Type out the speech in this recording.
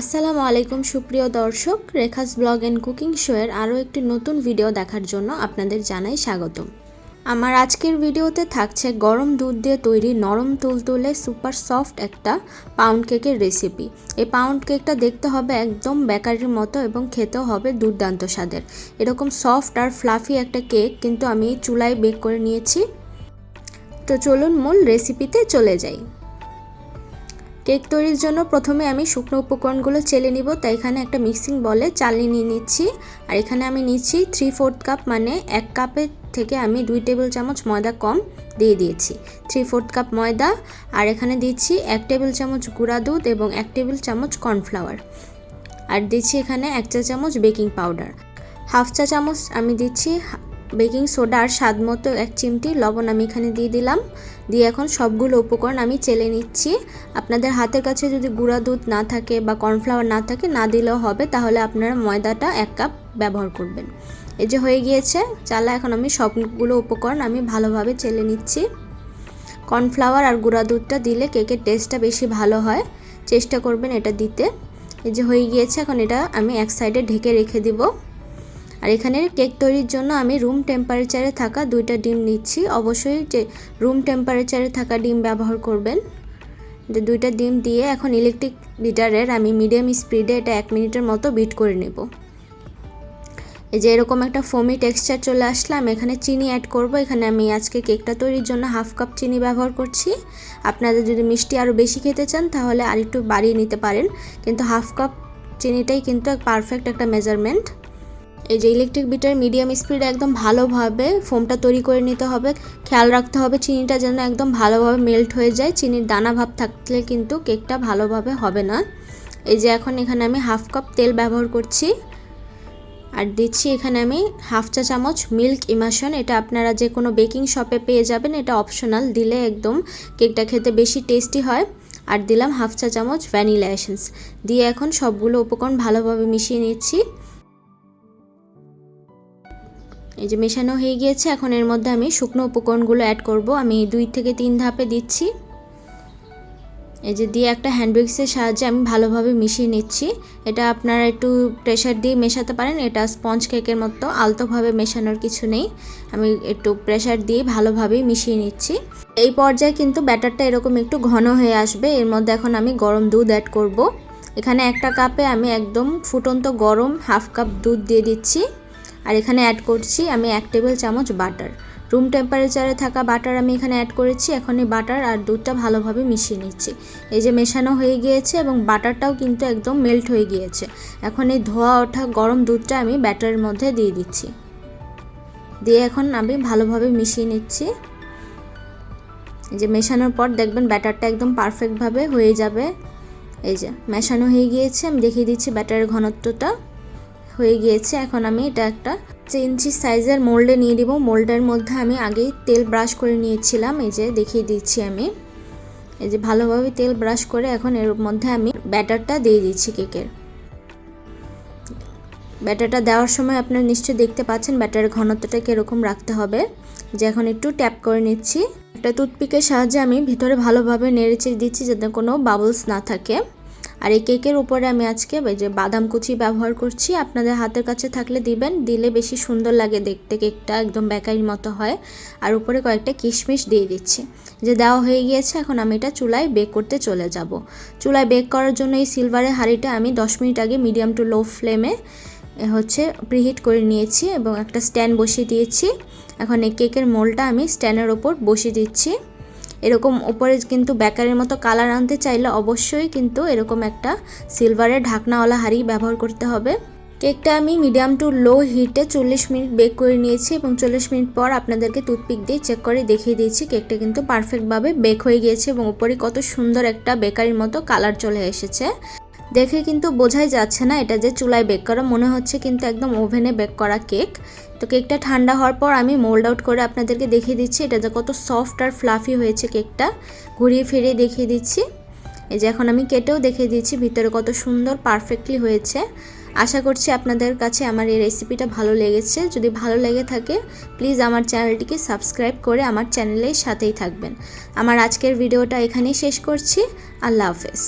আসসালামু আলাইকুম, সুপ্রিয় দর্শক। রেখাস ব্লগ অ্যান্ড কুকিং শোয়ের আরও একটি নতুন ভিডিও দেখার জন্য আপনাদের জানাই স্বাগতম। আমার আজকের ভিডিওতে থাকছে গরম দুধ দিয়ে তৈরি নরম তুলতুলে সুপার সফট একটা পাউন্ড কেকের রেসিপি এই পাউন্ড কেকটা দেখতে হবে একদম বেকারির মতো এবং খেতেও হবে দুর্দান্ত স্বাদের। এরকম সফট আর ফ্লাফি একটা কেক কিন্তু আমি চুলায় বেক করে নিয়েছি। তো চলুন মূল রেসিপিতে চলে যাই। কেক তৈরির জন্য প্রথমে আমি শুকনো উপকরণগুলো চেলে নিব, তাই এখানে একটা মিক্সিং বলে চালিয়ে নিয়ে নিচ্ছি। আর এখানে আমি নিচ্ছি থ্রি ফোর্থ কাপ মানে এক কাপের থেকে আমি দুই টেবিল চামচ ময়দা কম দিয়ে দিয়েছি। থ্রি ফোর্থ কাপ ময়দা, আর এখানে দিচ্ছি এক টেবিল চামচ গুঁড়া দুধ এবং এক টেবিল চামচ কর্নফ্লাওয়ার আর দিচ্ছি এখানে এক চা চামচ বেকিং পাউডার হাফ চা চামচ আমি দিচ্ছি বেকিং সোডা আর স্বাদ মতো এক চিমটি লবণ আমি এখানে দিয়ে দিলাম। দিয়ে এখন সবগুলো উপকরণ আমি চেলে নিচ্ছি। আপনাদের হাতের কাছে যদি গুঁড়া দুধ না থাকে বা কর্নফ্লাওয়ার না থাকে, না দিলেও হবে, তাহলে আপনারা ময়দাটা এক কাপ ব্যবহার করবেন। এই যে হয়ে গিয়েছে, চালা, এখন আমি সবগুলো উপকরণ আমি ভালোভাবে চেলে নিচ্ছি। কর্নফ্লাওয়ার আর গুঁড়া দুধটা দিলে কেকের টেস্টটা বেশি ভালো হয়। চেষ্টা করবেন এটা দিতে। এই যে হয়ে গিয়েছে, এখন এটা আমি এক সাইডে ঢেকে রেখে দিব। আর এখানে কেক তৈরির জন্য আমি রুম টেম্পারেচারে থাকা দুইটা ডিম নিচ্ছি। অবশ্যই যে রুম টেম্পারেচারে থাকা ডিম ব্যবহার করবেন। দুইটা ডিম দিয়ে এখন ইলেকট্রিক বিটারের আমি মিডিয়াম স্পিডে এটা এক মিনিটের মতো বিট করে নেব। এই যে এরকম একটা ফোমি টেক্সচার চলে আসলাম এখানে চিনি অ্যাড করব। এখানে আমি আজকে কেকটা তৈরির জন্য হাফ কাপ চিনি ব্যবহার করছি। আপনাদের যদি মিষ্টি আরও বেশি খেতে চান তাহলে আর একটু বাড়িয়ে নিতে পারেন। কিন্তু হাফ কাপ চিনিটাই কিন্তু পারফেক্ট একটা মেজারমেন্ট এই যে ইলেকট্রিক বিটার মিডিয়াম স্পিডে একদম ভালোভাবে ফোমটা তৈরি করে নিতে হবে। খেয়াল রাখতে হবে চিনিটা যেন একদম ভালোভাবে মেল্ট হয়ে যায়। চিনির দানা ভাব থাকলে কিন্তু কেকটা ভালোভাবে হবে না। এই যে এখন এখানে আমি হাফ কাপ তেল ব্যবহার করছি। আর দিচ্ছি এখানে আমি হাফ চা চামচ মিল্ক ইমাশন এটা আপনারা যে কোনো বেকিং শপে পেয়ে যাবেন। এটা অপশনাল দিলে একদম কেকটা খেতে বেশি টেস্টি হয়। আর দিলাম হাফ চা চামচ ভ্যানিলা এসেন্স দিয়ে এখন সবগুলো উপকরণ ভালোভাবে মিশিয়ে নিচ্ছি। এই যে মেশানো হয়ে গিয়েছে, এখন এর মধ্যে আমি শুকনো উপকরণগুলো অ্যাড করব। আমি দুই থেকে তিন ধাপে দিচ্ছি। এই যে দিয়ে একটা হ্যান্ডউইক্সের সাহায্যে আমি ভালোভাবে মিশিয়ে নিচ্ছি। এটা আপনারা একটু প্রেশার দিয়ে মেশাতে পারেন। এটা স্পঞ্জ কেকের মতো আলতোভাবে মেশানোর কিছু নেই। আমি একটু প্রেশার দিয়ে ভালোভাবে মিশিয়ে নিচ্ছি। এই পর্যায়ে কিন্তু ব্যাটারটা এরকম একটু ঘন হয়ে আসবে। এর মধ্যে এখন আমি গরম দুধ অ্যাড করব। এখানে একটা কাপে আমি একদম ফুটন্ত গরম হাফ কাপ দুধ দিয়ে দিচ্ছি। আর এখানে অ্যাড করছি আমি এক টেবিল চামচ বাটার রুম টেম্পারেচারে থাকা বাটার আমি এখানে অ্যাড করেছি, এখন এই বাটার আর দুধটা ভালোভাবে মিশিয়ে নিচ্ছি। এই যে মেশানো হয়ে গিয়েছে এবং বাটারটাও কিন্তু একদম মেল্ট হয়ে গিয়েছে। এখন এই ধোয়া ওঠা গরম দুধটা আমি ব্যাটারের মধ্যে দিয়ে দিচ্ছি। দিয়ে এখন আমি ভালোভাবে মিশিয়ে নিচ্ছি। এই যে মেশানোর পর দেখবেন ব্যাটারটা একদম পারফেক্টভাবে হয়ে যাবে। এই যে, মেশানো হয়ে গিয়েছে, আমি দেখিয়ে দিচ্ছি ব্যাটারের ঘনত্বটা। হয়ে গিয়েছে। এখন আমি এটা একটা ইঞ্চি সাইজের মোল্ডে নিয়ে দিব মোল্ডের মধ্যে আমি আগেই তেল ব্রাশ করে নিয়েছিলাম। এই যে দেখিয়ে দিচ্ছি আমি। এই যে ভালোভাবে তেল ব্রাশ করে এখন এর মধ্যে আমি ব্যাটারটা দিয়ে দিচ্ছি কেকের। ব্যাটারটা দেওয়ার সময় আপনারা নিশ্চয়ই দেখতে পাচ্ছেন ব্যাটারের ঘনত্বটা কীরকম রাখতে হবে। যে এখন একটু ট্যাপ করে নিচ্ছি। একটা টুথপিকের সাহায্যে আমি ভিতরে ভালোভাবে নেড়েচেড়ে দিচ্ছি যাতে কোনো বাবলস না থাকে। আর এই কেকের উপরে আমি আজকে এই যে বাদাম কুচি ব্যবহার করছি। আপনাদের হাতের কাছে থাকলে দিবেন, দিলে বেশি সুন্দর লাগে দেখতে, কেকটা একদম বেকারির মতো হয়। আর উপরে কয়েকটা কিশমিশ দিয়ে দিচ্ছি। যে দেওয়া হয়ে গিয়েছে, এখন আমি এটা চুলায় বেক করতে চলে যাব। চুলায় বেক করার জন্য এই সিলভারের হাঁড়িটা আমি 10 মিনিট আগে মিডিয়াম টু লো ফ্লেমে হচ্ছে প্রিহিট করে নিয়েছি এবং একটা স্ট্যান্ড বসিয়ে দিয়েছি। এখন এই কেকের মোলটা আমি স্ট্যান্ডের ওপর বসিয়ে দিচ্ছি। এরকম উপরে কিন্তু ব্যাকারের মতো কালার আনতে চাইলে অবশ্যই কিন্তু এরকম একটা সিলভারের ঢাকনাওয়ালা হাঁড়ি ব্যবহার করতে হবে। কেকটা আমি মিডিয়াম টু লো হিটে চল্লিশ মিনিট বেক করে নিয়েছি এবং চল্লিশ মিনিট পর আপনাদেরকে টুথপিক দিয়ে চেক করে দেখিয়ে দিয়েছি কেকটা কিন্তু পারফেক্টভাবে বেক হয়ে গিয়েছে এবং উপরে কত সুন্দর একটা বেকারির মতো কালার চলে এসেছে। দেখে কিন্তু বোঝাই যাচ্ছে না এটা যে চুলায় বেক করা। মনে হচ্ছে কিন্তু একদম ওভেনে বেক করা কেক তো কেকটা ঠান্ডা হওয়ার পর আমি মোল্ড আউট করে আপনাদেরকে দেখিয়ে দিচ্ছি। এটা যে কত সফট আর ফ্লাফি হয়েছে কেকটা ঘুরিয়ে ফিরিয়ে দেখিয়ে দিচ্ছি। এই যে এখন আমি কেটেও দেখিয়ে দিচ্ছি, ভিতরে কত সুন্দর পারফেক্টলি হয়েছে। আশা করছি আপনাদের কাছে আমার এই রেসিপিটা ভালো লেগেছে। যদি ভালো লেগে থাকে প্লিজ আমার চ্যানেলটিকে সাবস্ক্রাইব করে আমার চ্যানেলের সাথেই থাকবেন। আমার আজকের ভিডিওটা এখানেই শেষ করছি। আল্লাহ হাফেজ।